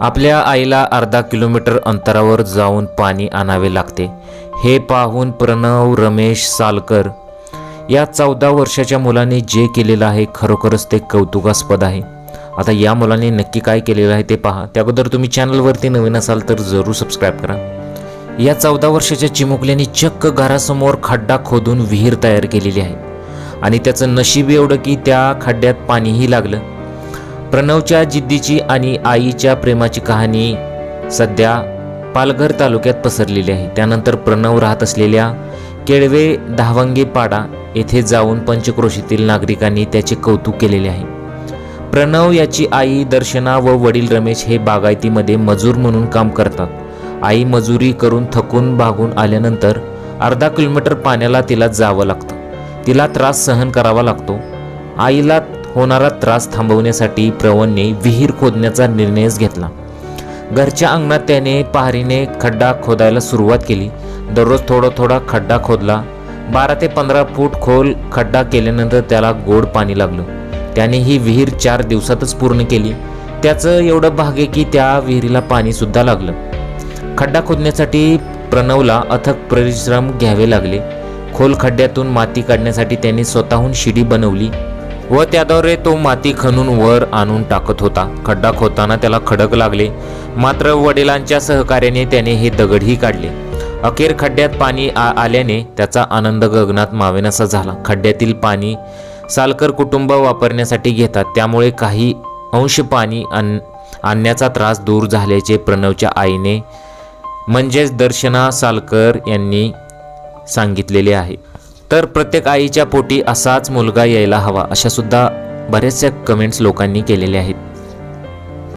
आपल्या आईला अर्धा किलोमीटर अंतरावर जाऊन पाणी आणावे लागते. हे पाहून प्रणव रमेश सालकर या चौदा वर्षाच्या मुलाने जे केलेलं आहे खरोखरच ते कौतुकास्पद आहे. आता या मुलाने नक्की काय केलेलं आहे ते पहा. त्या अगोदर तुम्ही चॅनलवरती नवीन असाल तर जरूर सबस्क्राईब करा. या चौदा वर्षाच्या चिमुकल्याने चक्क घरासमोर खड्डा खोदून विहीर तयार केलेली आहे. आणि त्याचं नशीब एवढं की त्या खड्ड्यात पाणीही लागलं. प्रणवच्या जिद्दीची आणि आईच्या प्रेमाची कहाणी सध्या पालघर तालुक्यात पसरलेली आहे. त्यानंतर प्रणव राहत असलेल्या केळवे धावंगे पाडा येथे जाऊन पंचक्रोशीतील नागरिकांनी त्याचे कौतुक केलेले आहे. प्रणव याची आई दर्शना व वडील रमेश हे बागायतीमध्ये मजूर म्हणून काम करतात. आई मजुरी करून थकून भागून आल्यानंतर अर्धा किलोमीटर पाण्याला तिला जावं लागतं. तिला त्रास सहन करावा लागतो. आईला होणारा त्रास थांबवण्यासाठी प्रवणने विहीर खोदण्याचा निर्णयच घेतला. घरच्या अंगणात त्याने पहारीने खड्डा खोदायला सुरुवात केली. दररोज थोडा थोडा खड्डा खोदला. बारा ते पंधरा फूट खोल खड्डा केल्यानंतर त्याला गोड पाणी लागलं. त्याने ही विहीर चार दिवसातच पूर्ण केली. त्याचं एवढं भाग्य की त्या विहिरीला पाणीसुद्धा लागलं. खड्डा खोदण्यासाठी प्रणवला अथक परिश्रम घ्यावे लागले. खोल खड्ड्यातून माती काढण्यासाठी त्याने स्वतःहून शिडी बनवली. व त्याद्वारे तो माती खणून वर आणून टाकत होता. खड्डा खोदताना त्याला खडक लागले. मात्र वडिलांच्या सहकार्याने त्याने हे दगडही काढले. अखेर खड्ड्यात पाणी आ आल्याने त्याचा आनंद गगनात मावेनासा झाला. खड्ड्यातील पाणी सालकर कुटुंब वापरण्यासाठी घेतात. त्यामुळे काही अंश पाणी आण आणण्याचा त्रास दूर झाल्याचे प्रणवच्या आईने म्हणजेच दर्शना सालकर यांनी सांगितलेले आहे. तर प्रत्येक आईच्या पोटी असाच मुलगा यायला हवा अशा सुद्धा बऱ्याचशा कमेंट्स लोकांनी केलेल्या आहेत.